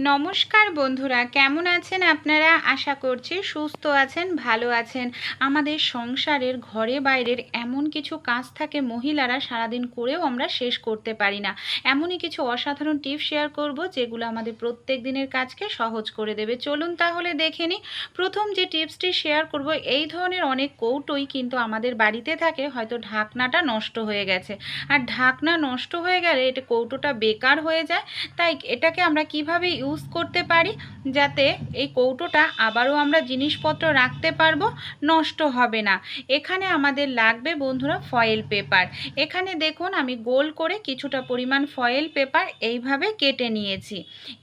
নমস্কার বন্ধুরা, কেমন আছেন আপনারা? আশা করছি সুস্থ আছেন, ভালো আছেন। আমাদের সংসারের ঘরে বাইরের এমন কিছু কাজ থাকে মহিলারা সারাদিন করেও আমরা শেষ করতে পারি না। এমনই কিছু অসাধারণ টিপস শেয়ার করব যেগুলো আমাদের প্রত্যেক দিনের কাজকে সহজ করে দেবে। চলুন তাহলে দেখে নিই। প্রথম যে টিপসটি শেয়ার করব, এই ধরনের অনেক কৌটোই কিন্তু আমাদের বাড়িতে থাকে, হয়তো ঢাকনাটা নষ্ট হয়ে গেছে। আর ঢাকনা নষ্ট হয়ে গেলে এটা কৌটোটা বেকার হয়ে যায়। তাই এটাকে আমরা কীভাবে ইউজ করতে পারি, যাতে এই কৌটোটা আবারও আমরা জিনিসপত্র রাখতে পারব, নষ্ট হবে না। এখানে আমাদের লাগবে বন্ধুরা ফয়েল পেপার এখানে দেখুন আমি গোল করে কিছুটা পরিমাণ ফয়েল পেপার এইভাবে কেটে নিয়েছি।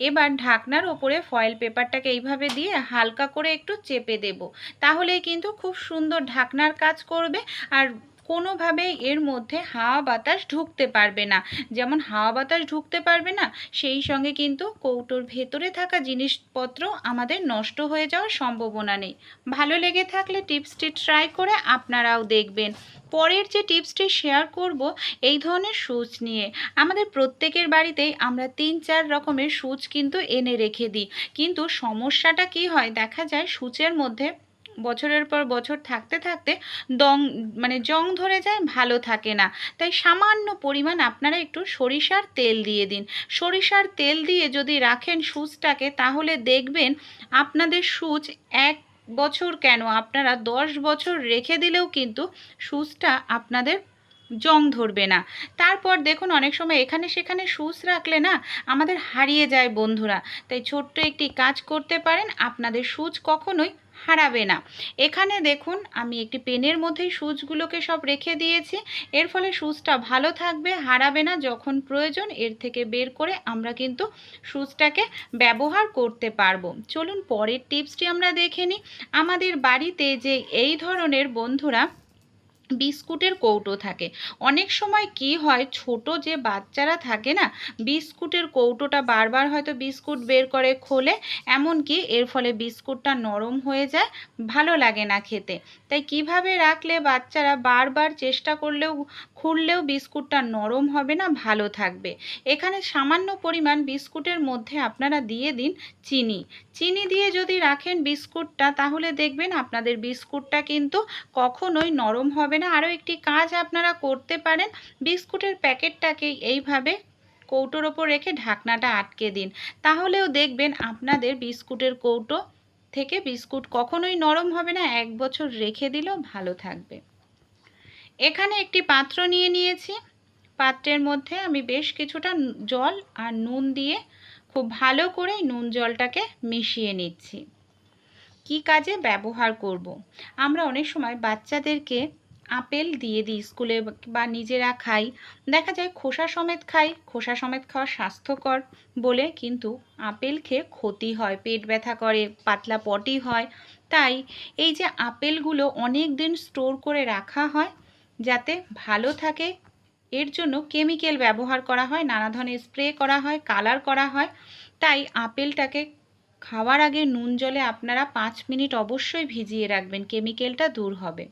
এবার ঢাকনার ওপরে ফয়েল পেপারটাকে এইভাবে দিয়ে হালকা করে একটু চেপে দেব। তাহলেই কিন্তু খুব সুন্দর ঢাকনার কাজ করবে, আর কোনোভাবেই এর মধ্যে হাওয়া বাতাস ঢুকতে পারবে না। যেমন হাওয়া বাতাস ঢুকতে পারবে না, সেই সঙ্গে কিন্তু কৌটোর ভেতরে থাকা জিনিসপত্র আমাদের নষ্ট হয়ে যাওয়ার সম্ভাবনা নেই। ভালো লেগে থাকলে টিপসটি ট্রাই করে আপনারাও দেখবেন। পরের যে টিপসটি শেয়ার করব, এই ধরনের সুচ নিয়ে। আমাদের প্রত্যেকের বাড়িতেই আমরা তিন চার রকমের সুচ কিন্তু এনে রেখে দিই। কিন্তু সমস্যাটা কি হয়? দেখা যায় সুচের মধ্যে বছরের পর বছর থাকতে থাকতে দং মানে জং ধরে যায়, ভালো থাকে না। তাই সামান্য পরিমাণ আপনারা একটু সরিষার তেল দিয়ে দিন। সরিষার তেল দিয়ে যদি রাখেন সুচটাকে, তাহলে দেখবেন আপনাদের সুচ এক বছর কেন? আপনারা দশ বছর রেখে দিলেও কিন্তু সুচটা আপনাদের জং ধরবে না। তারপর দেখুন অনেক সময় এখানে সেখানে সুচ রাখলে না আমাদের হারিয়ে যায় বন্ধুরা। তাই ছোট্ট একটি কাজ করতে পারেন, আপনাদের সুচ কখনোই হারাবে না। এখানে দেখুন আমি একটি পেনের মধ্যেই সুচগুলোকে সব রেখে দিয়েছি। এর ফলে সুচটা ভালো থাকবে, হারাবে না যখন প্রয়োজন, এর থেকে বের করে আমরা কিন্তু সুচটাকে ব্যবহার করতে পারব। চলুন পরের টিপসটি আমরা দেখে নিই। আমাদের বাড়িতে যে এই ধরনের বন্ধুরা বিস্কুটের কৌটো থাকে। অনেক সময় কি হয়, ছোট যে বাচ্চারা থাকে না, বিস্কুটের কৌটোটা বারবার হয়তো বিস্কুট বের করে খোলে, এমনকি এর ফলে বিস্কুটটা নরম হয়ে যায়, ভালো লাগে না খেতে। তাই কীভাবে রাখলে বাচ্চারা বারবার চেষ্টা করলেও খুললেও বিস্কুটটা নরম হবে না, ভালো থাকবে। এখানে সামান্য পরিমাণ বিস্কুটের মধ্যে আপনারা দিয়ে দিন চিনি। চিনি দিয়ে যদি রাখেন বিস্কুটটা, তাহলে দেখবেন আপনাদের বিস্কুটটা কিন্তু কখনোই নরম হবে না। আরও একটি কাজ আপনারা করতে পারেন, বিস্কুটের প্যাকেটটাকে এইভাবে কৌটোর ওপর রেখে ঢাকনাটা আটকে দিন। তাহলেও দেখবেন আপনাদের বিস্কুটের কৌটো থেকে বিস্কুট কখনোই নরম হবে না, এক বছর রেখে দিলেও ভালো থাকবে। এখানে একটি পাত্র নিয়ে নিয়েছি। পাত্রের মধ্যে আমি বেশ কিছুটা জল আর নুন দিয়ে খুব ভালো করে নুন জলটাকে মিশিয়ে নিচ্ছি। কি কাজে ব্যবহার করব। আমরা অনেক সময় বাচ্চাদেরকে আপেল দিয়ে দিই স্কুলে বা নিজেরা খাই। দেখা যায় খোসা সমেত খাই, খোসা সমেত খাওয়া স্বাস্থ্যকর বলে কিন্তু আপেল খেয়ে ক্ষতি হয়, পেট ব্যথা করে, পাতলা পটি হয়। তাই এই যে আপেলগুলো অনেক দিন স্টোর করে রাখা হয় যাতে ভালো থাকে। এর জন্য কেমিক্যাল ব্যবহার করা হয়, নানা ধরনের স্প্রে করা হয়, কালার করা হয়। তাই আপেলটাকে খাওয়ার আগে নুন জলে আপনারা পাঁচ মিনিট অবশ্যই ভিজিয়ে রাখবেন, কেমিক্যালটা দূর হবে।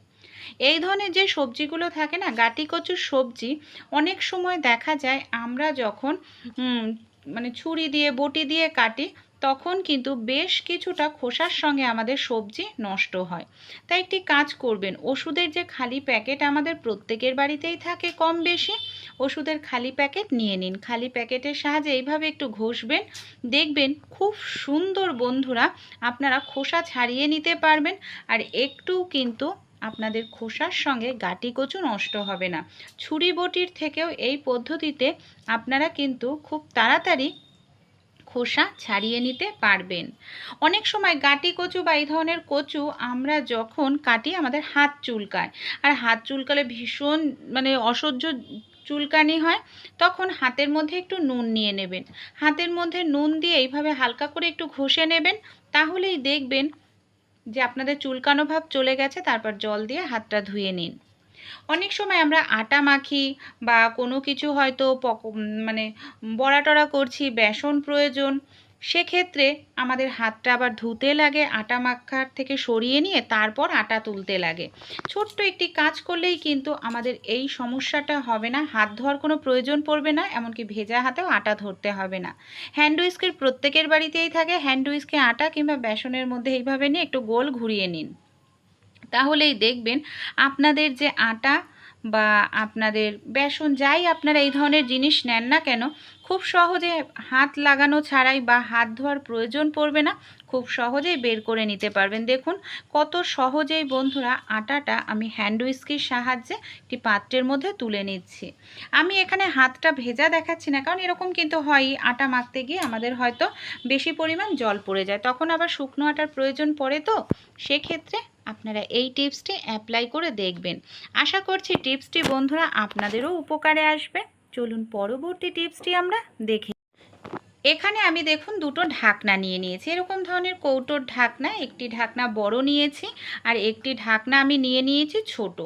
এই ধরনের যে সবজিগুলো থাকে না, গাটি কচুর সবজি, অনেক সময় দেখা যায় আমরা যখন মানে ছুরি দিয়ে, বটি দিয়ে কাটি তখন কিন্তু বেশ কিছুটা খোসার সঙ্গে আমাদের সবজি নষ্ট হয়। তাই একটি কাজ করবেন, ওষুধের যে খালি প্যাকেট আমাদের প্রত্যেকের বাড়িতেই থাকে কম বেশি, ওষুধের খালি প্যাকেট নিয়ে নিন। খালি প্যাকেটের সাহায্যে এইভাবে একটু ঘষবেন, দেখবেন খুব সুন্দর বন্ধুরা আপনারা খোসা ছাড়িয়ে নিতে পারবেন আর একটু কিন্তু আপনাদের খোসার সঙ্গে গাটি কচু নষ্ট হবে না। ছুরি বটির থেকেও এই পদ্ধতিতে আপনারা কিন্তু খুব তাড়াতাড়ি খোসা ছাড়িয়ে নিতে পারবেন। অনেক সময় গাটি কচু বা এই ধরনের কচু আমরা যখন কাটি আমাদের হাত চুলকায়। আর হাত চুলকালে ভীষণ মানে অসহ্য চুলকানি হয়, তখন হাতের মধ্যে একটু নুন নিয়ে নেবেন। হাতের মধ্যে নুন দিয়ে এইভাবে হালকা করে একটু ঘষে নেবেন, তাহলেই দেখবেন যে আপনাদের চুলকানো ভাব চলে গেছে, তারপর জল দিয়ে হাতটা ধুয়ে নিন। অনেক সময় আমরা আটা মাখি বা কোনো কিছু হয়তো পক মানে বড়া টড়া করছি, বেসন প্রয়োজন, সেক্ষেত্রে আমাদের হাতটা আবার ধুতে লাগে, আটা মাখার থেকে সরিয়ে নিয়ে তারপর আটা তুলতে লাগে। ছোট্ট একটি কাজ করলেই কিন্তু আমাদের এই সমস্যাটা হবে না, হাত ধোয়ার কোনো প্রয়োজন পড়বে না, এমনকি ভেজা হাতেও আটা ধরতে হবে না। হ্যান্ড উইস্কের প্রত্যেকের বাড়িতেই থাকে হ্যান্ড উইস্কে আটা কিংবা বেসনের মধ্যে এইভাবে নিয়ে একটু গোল ঘুরিয়ে নিন। তাহলেই দেখবেন আপনাদের যে আটা বা আপনাদের বেসন যাই আপনারা এই ধরনের জিনিস নেন না কেন, খুব সহজে হাত লাগানো ছাড়াই বা হাত ধোয়ার প্রয়োজন পড়বে না, খুব সহজেই বের করে নিতে পারবেন। দেখুন কত সহজেই বন্ধুরা আটাটা আমি হ্যান্ড উইস্কির সাহায্যে একটি পাত্রের মধ্যে তুলে নিচ্ছি। আমি এখানে হাতটা ভেজা দেখাচ্ছি না, কারণ এরকম কিন্তু হয়ই আটা মাখতে গিয়ে আমাদের হয়তো বেশি পরিমাণ জল পড়ে যায়। তখন আবার শুকনো আটার প্রয়োজন পড়ে তো, সেক্ষেত্রে আপনারা এই টিপসটি অ্যাপ্লাই করে দেখবেন। আশা করছি টিপসটি বন্ধুরা আপনাদেরও উপকারে আসবে। চলুন পরবর্তী টিপসটি আমরা দেখে এখানে আমি দেখুন দুটো ঢাকনা নিয়ে নিয়েছি। এরকম ধরনের কৌটোর ঢাকনা, একটি ঢাকনা বড় নিয়েছি আর একটি ঢাকনা আমি নিয়ে নিয়েছি ছোট।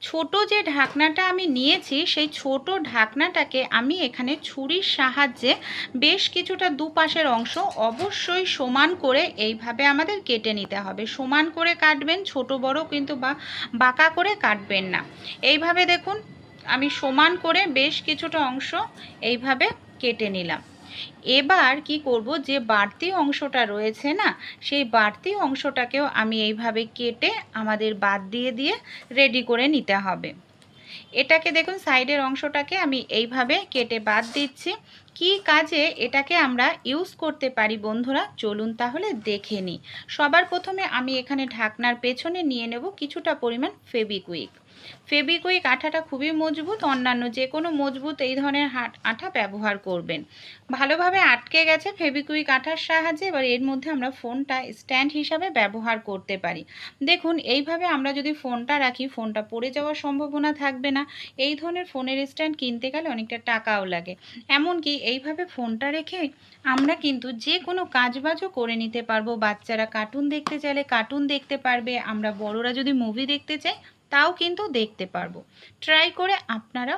ছোট যে ঢাকনাটা আমি নিয়েছি, সেই ছোট ঢাকনাটাকে আমি এখানে ছুরির সাহায্যে বেশ কিছুটা দুপাশের অংশ অবশ্যই সমান করে এইভাবে আমাদের কেটে নিতে হবে। সমান করে কাটবেন, ছোট বড় কিন্তু বা বাঁকা করে কাটবেন না। এইভাবে দেখুন, আমি সমান করে বেশ কিছুটা অংশ এইভাবে কেটে নিলাম। এবার কি করব? যে বাড়তি অংশটা রয়েছে না, সেই বাড়তি অংশটাকেও আমি এইভাবে কেটে আমাদের বাদ দিয়ে দিয়ে রেডি করে নিতে হবে। এটাকে দেখুন সাইডের অংশটাকে আমি এইভাবে কেটে বাদ দিচ্ছি। কি কাজে এটাকে আমরা ইউজ করতে পারি বন্ধুরা? চলুন তাহলে দেখে নিই। সবার প্রথমে আমি এখানে ঢাকনার পেছনে নিয়ে নেব কিছুটা পরিমাণ ফেবিকুইক ফেবিকুইক আঠাটা খুবই মজবুত, অন্যান্য যে কোনো মজবুত এই ধরনের আঠা ব্যবহার করবেন। ভালোভাবে আটকে গেছে ফেবিকুইক আঠার সাহায্যে, এবার এর মধ্যে আমরা ফোনটা স্ট্যান্ড হিসাবে ব্যবহার করতে পারি। দেখুন, এইভাবে আমরা যদি ফোনটা রাখি, ফোনটা পড়ে যাওয়ার সম্ভাবনা থাকবে না। এই ধরনের ফোনের স্ট্যান্ড কিনতে গেলে অনেকটা টাকাও লাগে। এমনকি এইভাবে ফোনটা রেখে আমরা কিন্তু যে কোনো কাজবাজও করে নিতে পারব। বাচ্চারা কার্টুন দেখতে চাইলে কার্টুন দেখতে পারবে। আমরা বড়রা যদি মুভি দেখতে চাই তাও কিন্তু দেখতে পারব। ট্রাই করে আপনারা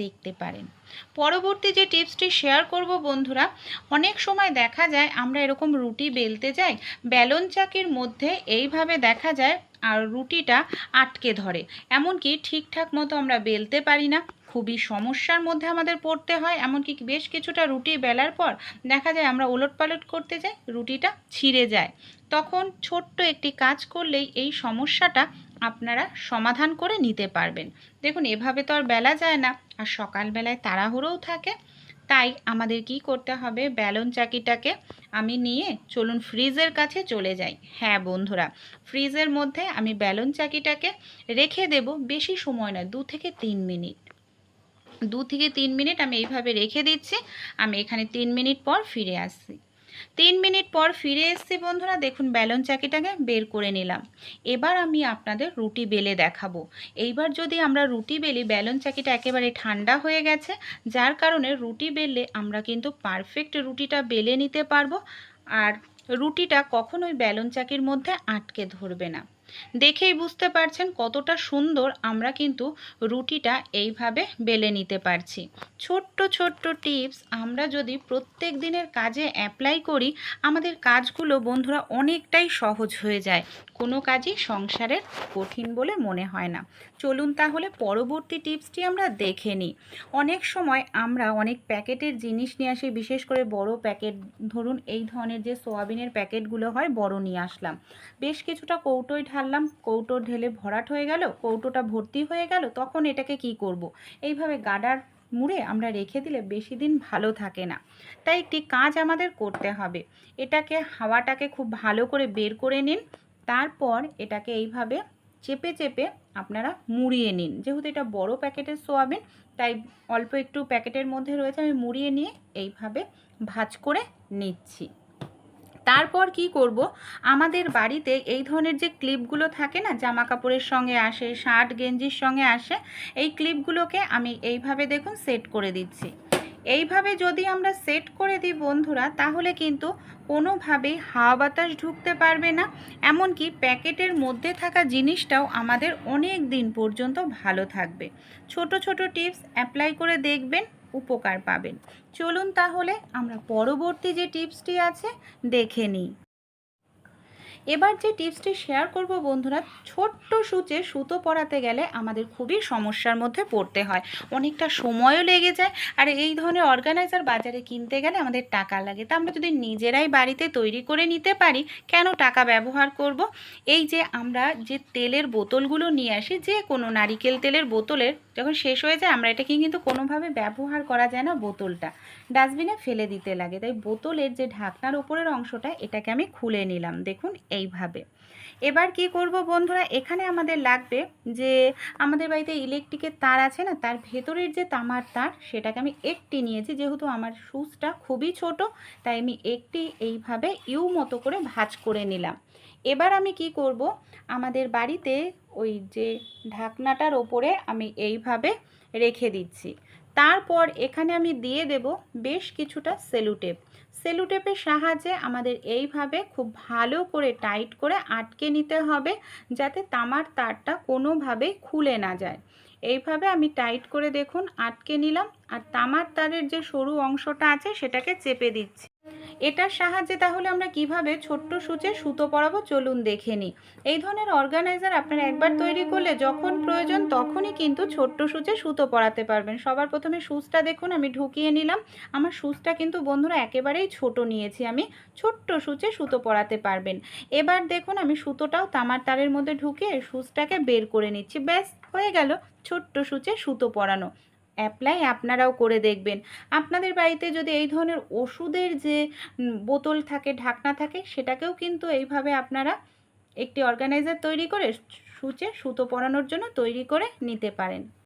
দেখতে পারেন। পরবর্তী যে টিপসটি শেয়ার করব বন্ধুরা, অনেক সময় দেখা যায় আমরা এরকম রুটি বেলতে যাই বেলন চাকির মধ্যে এইভাবে দেখা যায় আর রুটিটা আটকে ধরে। এমনকি ঠিকঠাক মতো আমরা বেলতে পারি না, খুবই সমস্যার মধ্যে আমাদের পড়তে হয়। এমনকি বেশ কিছুটা রুটি বেলার পর দেখা যায় আমরা ওলট পালট করতে যাই, রুটিটা ছিঁড়ে যায়। তখন ছোট্ট একটি কাজ করলেই এই সমস্যাটা আপনারা সমাধান করে নিতে পারবেন। দেখুন, এভাবে তো আর বেলা যায় না, আর সকালবেলায় তাড়াহুড়োও থাকে। তাই আমাদের কি করতে হবে? ব্যালন চাকিটাকে আমি নিয়ে চলুন ফ্রিজের কাছে চলে যাই। হ্যাঁ বন্ধুরা, ফ্রিজের মধ্যে আমি ব্যালন চাকিটাকে রেখে দেব, বেশি সময় নয়, দু থেকে তিন মিনিট। দু থেকে তিন মিনিট আমি এইভাবে রেখে দিচ্ছি, আমি এখানে তিন মিনিট পর ফিরে আসছি। তিন মিনিট পর ফিরে এসছি বন্ধুরা, দেখুন ব্যালন চাকিটাকে বের করে নিলাম। এবার আমি আপনাদের রুটি বেলে দেখাবো। এইবার যদি আমরা রুটি বেলি, ব্যালন চাকিটা একেবারে ঠান্ডা হয়ে গেছে, যার কারণে রুটি বেললে আমরা কিন্তু পারফেক্ট রুটিটা বেলে নিতে পারব। আর রুটিটা কখনোই ব্যালন চাকির মধ্যে আটকে ধরবে না। দেখেই বুঝতে পারছেন কতটা সুন্দর আমরা কিন্তু রুটিটা এইভাবে বেলে নিতে পারছি। ছোট্ট ছোট্ট টিপস, আমরা যদি প্রত্যেক দিনের কাজে অ্যাপ্লাই করি, আমাদের কাজগুলো বন্ধুরা অনেকটাই সহজ হয়ে যায়। কোনো কাজই সংসারের কঠিন বলে মনে হয় না। চলুন তাহলে পরবর্তী টিপসটি আমরা দেখে নিই। অনেক সময় আমরা অনেক প্যাকেটের জিনিস নিয়ে আসি, বিশেষ করে বড় প্যাকেট। ধরুন এই ধরনের যে সোয়াবিনের প্যাকেটগুলো হয়, বড় নিয়ে আসলাম। বেশ কিছুটা কৌটোয় ঢাললাম কৌটো ঢেলে ভরাট হয়ে গেল, কৌটোটা ভর্তি হয়ে গেল, তখন এটাকে কি করব। এইভাবে গাডার মুড়ে আমরা রেখে দিলে বেশি দিন ভালো থাকে না। তাই একটি কাজ আমাদের করতে হবে। এটাকে, হাওয়াটাকে খুব ভালো করে বের করে নিন, তারপর এটাকে এইভাবে চেপে চেপে আপনারা মুড়িয়ে নিন। যেহেতু এটা বড় প্যাকেটের সোয়াবিন, তাই অল্প একটু প্যাকেটের মধ্যে রয়েছে, আমি মুড়িয়ে নিয়ে এইভাবে ভাজ করে নিচ্ছি। তারপর কি করব? আমাদের বাড়িতে এই ধরনের যে ক্লিপগুলো থাকে না জামা কাপড়ের সঙ্গে আসে, শার্ট, গেঞ্জির সঙ্গে আসে, এই ক্লিপগুলোকে আমি এইভাবে দেখুন সেট করে দিচ্ছি। এইভাবে যদি আমরা সেট করে দিই বন্ধুরা, তাহলে কিন্তু কোনোভাবেই হাওয়া বাতাস ঢুকতে পারবে না। এমনকি প্যাকেটের মধ্যে থাকা জিনিসটাও আমাদের অনেক দিন পর্যন্ত ভালো থাকবে। ছোট ছোট টিপস অ্যাপ্লাই করে দেখবেন। উপকার পাবেন। চলুন তাহলে আমরা পরবর্তী যে টিপসটি আছে দেখে নিই। এবার যে টিপসটি শেয়ার করব বন্ধুরা, ছোট্ট সূচে সুতো পরাতে গেলে আমাদের খুবই সমস্যার মধ্যে পড়তে হয়। অনেকটা সময়ও লেগে যায় আর এই ধরনের অর্গানাইজার বাজারে কিনতে গেলে আমাদের টাকা লাগে। তা আমরা যদি নিজেরাই বাড়িতে তৈরি করে নিতে পারি, কেন টাকা ব্যবহার করব? এই যে আমরা যে তেলের বোতলগুলো নিয়ে আসি, যে কোনো নারিকেল তেলের বোতলের যখন শেষ হয়ে যায়, আমরা এটাকে কিন্তু কোনোভাবে ব্যবহার করা যায় না বোতলটা। ডাস্টবিনে ফেলে দিতে লাগে। তাই বোতলের যে ঢাকনার উপরের অংশটা, এটাকে আমি খুলে নিলাম। দেখুন, এইভাবে। এবার কি করব বন্ধুরা? এখানে আমাদের লাগবে যে, আমাদের বাড়িতে ইলেকট্রিকের তার আছে না, তার ভেতরের যে তামার তার, সেটাকে আমি একটি নিয়েছি। যেহেতু আমার সুচটা খুবই ছোট, তাই আমি একটি এইভাবে ইউ মতো করে ভাঁজ করে নিলাম। এবার আমি কি করব? আমাদের বাড়িতে ওই যে ঢাকনাটার ওপরে আমি এইভাবে রেখে দিচ্ছি। তারপর এখানে আমি দিয়ে দেব বেশ কিছুটা সেলুটেপ। সেলুটেপের সাহায্যে আমাদের এইভাবে খুব ভালো করে টাইট করে আটকে নিতে হবে যাতে তামার তারটা কোনোভাবেই খুলে না যায়। এইভাবে আমি টাইট করে দেখুন, আটকে নিলাম আর তামার তারের যে সরু অংশটা আছে সেটাকে চেপে দিচ্ছি। এটার সাহায্যে তাহলে আমরা কীভাবে ছোট্ট সূচে সুতো পরাবো? চলুন দেখে নিই। এই ধরনের অর্গানাইজার আপনারা একবার তৈরি করলে যখন প্রয়োজন তখনই কিন্তু ছোট্ট সূচে সুতো পরাতে পারবেন। সবার প্রথমে সুচটা দেখুন, আমি ঢুকিয়ে নিলাম। আমার সুচটা কিন্তু বন্ধুরা একেবারেই ছোট নিয়েছি, আমি ছোট্ট সূচে সুতো পরাতে পারবেন। এবার দেখুন, আমি সুতোটাও তামার তারের মধ্যে ঢুকিয়ে সুচটাকে বের করে নিচ্ছি। ব্যাস, হয়ে গেল ছোট্ট সূচে সুতো পরানো। অ্যাপ্লাই আপনারাও করে দেখবেন। আপনাদের বাড়িতে যদি এই ধরনের ওষুধের যে বোতল থাকে, ঢাকনা থাকে, সেটাকেও কিন্তু এইভাবে আপনারা একটি অর্গানাইজার তৈরি করে সূচে সুতো পরানোর জন্য তৈরি করে নিতে পারেন।